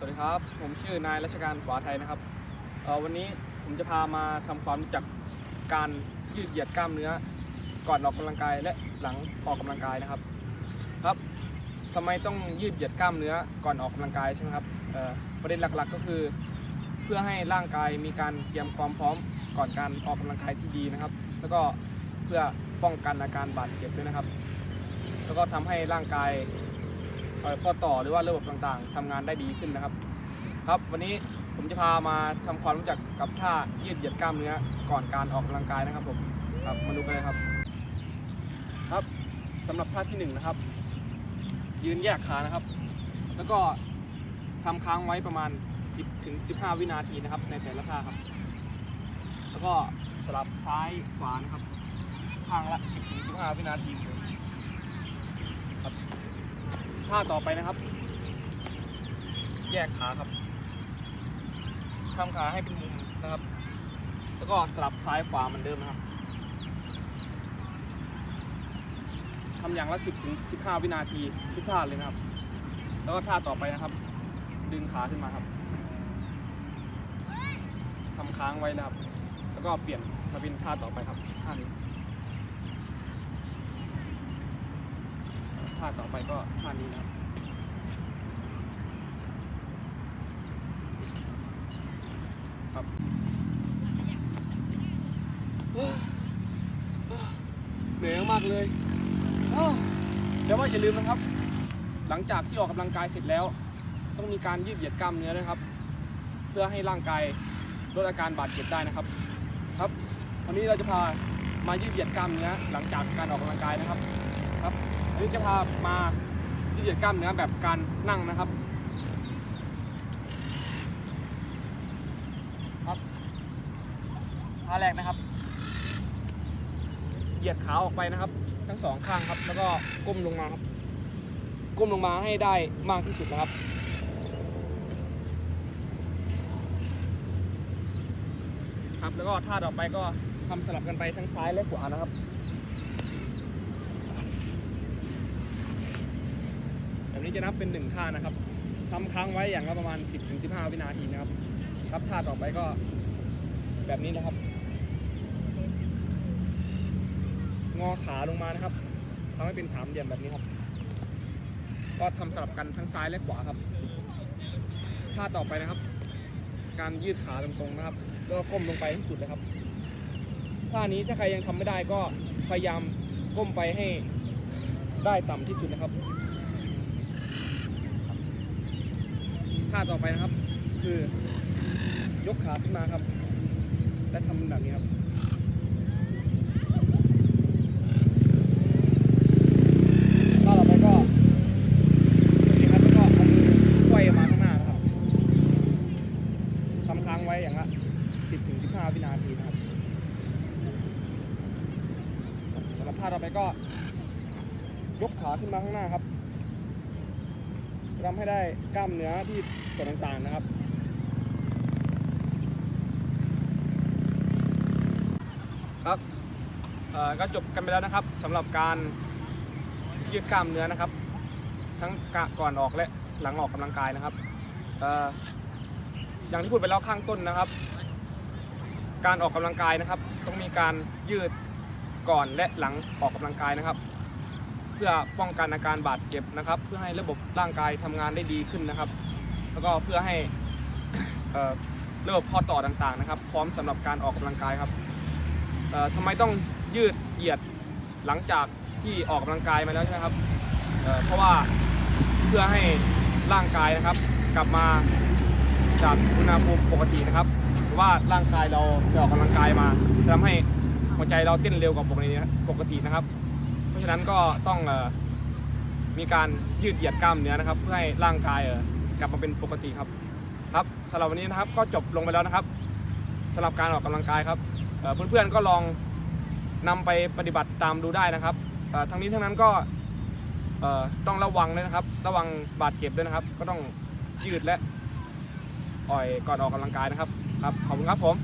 สวัสดีครับ ผมชื่อนายรัชการขวาไทยนะครับวันนี้ผมจะพามาทำความรู้จักการยืดเหยียดกล้ามเนื้อ ก่อนออกกำลังกายและหลังออกกำลังกายนะครับ ครับทำไมต้องยืดเหยียดกล้ามเนื้อก่อนออกกำลังกายใช่ไหมครับประเด็นหลักๆก็คือ เพื่อให้ร่างกายมีการเตรียมความพร้อมก่อนการออกกำลังกายที่ดีนะครับ แล้วก็เพื่อป้องกันอาการบาดเจ็บด้วยนะครับ แล้วก็ทำให้ร่างกาย ข้อต่อหรือว่าระบบต่างๆทำงานได้ดีขึ้นนะครับ ครับวันนี้ผมจะพามาทำความรู้จักกับท่ายืดเหยียดกล้ามเนื้อก่อนการออกกำลังกายนะครับผมครับมาดูกันเลยครับ ครับสำหรับท่าที่หนึ่งนะครับ ยืนแยกขานะครับ แล้วก็ทำค้างไว้ประมาณ 10ถึง15 วินาทีนะครับ ในแต่ละท่าครับ แล้วก็สลับซ้ายขวานะครับข้างละ 10ถึง15 วินาทีครับ ท่าต่อไปนะครับ แยกขาครับทำขาให้เป็นมุมนะครับ แล้วก็สลับซ้ายขวาเหมือนเดิมนะครับทำอย่างละ 10ถึง15 วินาทีทุกท่าเลยนะครับ แล้วก็ท่าต่อไปนะครับ ดึงขาขึ้นมาครับทำค้างไว้นะครับ แล้วก็เปลี่ยนมาเป็นท่าต่อไปครับท่านี้ ท่าต่อไปก็ท่านี้นะครับเหนื่อยมากเลยแต่ว่าอย่าลืมนะครับ หลังจากที่ออกกำลังกายเสร็จแล้ว ต้องมีการยืดเหยียดกล้ามเนื้อนะครับ เพื่อให้ร่างกายลดอาการบาดเจ็บได้นะครับ ครับวันนี้เราจะพามายืดเหยียดกล้ามเนื้อหลังจากการออกกำลังกายนะครับครับ วันนี้จะพามายืดเหยียดกล้ามเนื้อแบบการนั่งนะครับ ครับท่าแรกนะครับ เหยียดขาออกไปนะครับ ทั้งสองข้างครับ แล้วก็ก้มลงมาครับ ก้มลงมาให้ได้มากที่สุดนะครับครับแล้วก็ท่าต่อไปก็ทำสลับกันไปทั้งซ้ายและขวานะครับ แบบ นี้จะนับเป็นหนึ่งท่านะครับทำค้างไว้อย่างละประมาณ 10-15 วินาทีนะครับ ครับท่าต่อไปก็แบบนี้นะครับ งอขาลงมานะครับทำให้เป็นสามเหลี่ยมแบบนี้ครับ ก็ทำสลับกันทั้งซ้ายและขวาครับ ท่าต่อไปนะครับ การยืดขาตรงๆนะครับ แล้วก็ก้มลงไปให้สุดเลยครับ ท่านี้ถ้าใครยังทำไม่ได้ก็พยายามก้มไปให้ได้ต่ำที่สุดนะครับ ท่าต่อไปนะครับ คือยกขาขึ้นมาครับ และทำแบบนี้ครับก็ต่อไปก็นี่ครับแล้วก็เอามือไขว้มาข้างหน้านะครับทำค้างไว้อย่างละ10ถึง15 วินาทีนะครับสำหรับท่าต่อไปก็ ยกขาขึ้นมาข้างหน้าครับ จะทำให้ได้กล้ามเนื้อที่ส่วนต่างๆนะครับ ครับก็จบกันไปแล้วนะครับสำหรับการยืดกล้ามเนื้อนะครับ ทั้งก,ก่อนออกและหลังออกกำลังกายนะครับเอ่ออย่างที่พูดไปแล้วข้างต้นนะครับ การออกกำลังกายนะครับ ต้องมีการยืดก่อนและหลังออกกำลังกายนะครับ เพื่อป้องกันอาการบาดเจ็บนะครับ เพื่อให้ระบบร่างกายทำงานได้ดีขึ้นนะครับ แล้วก็เพื่อให้ระบบข้อต่อต่างๆนะครับ พร้อมสำหรับการออกกำลังกายครับเอ่อทำไมต้องยืดเหยียดหลังจากที่ออกกำลังกายมาแล้วใช่ไหมครับเเพราะว่าเพื่อให้ร่างกายนะครับ กลับมาจากอุณหภูมิปกตินะครับหรือว่าร่างกายเราออกกำลังกายมาจะทำให้หัวใจเราเต้นเร็วกว่าปกตินะครับ ราะฉะนั้นก็ต้องออมีการยืดเหยียดกล้ามเนื้อนะครับ เพื่อให้ร่างกายกลับมาเป็นปกติครับครับสำหรับวันนี้นะครับก็จบลงไปแล้วนะครับสำหรับการออกกำลังกายครับเพื่อนๆก็ลองนำไปปฏิบัติตามดูได้นะครับทั้งนี้ทั้งนั้นก็ต้องระวังด้วยนะครับ ระวังบาดเจ็บด้วยนะครับ ก็ต้องยืดและอ่อยก่อนออกกำลังกายนะครับครับขอบคุณครับผม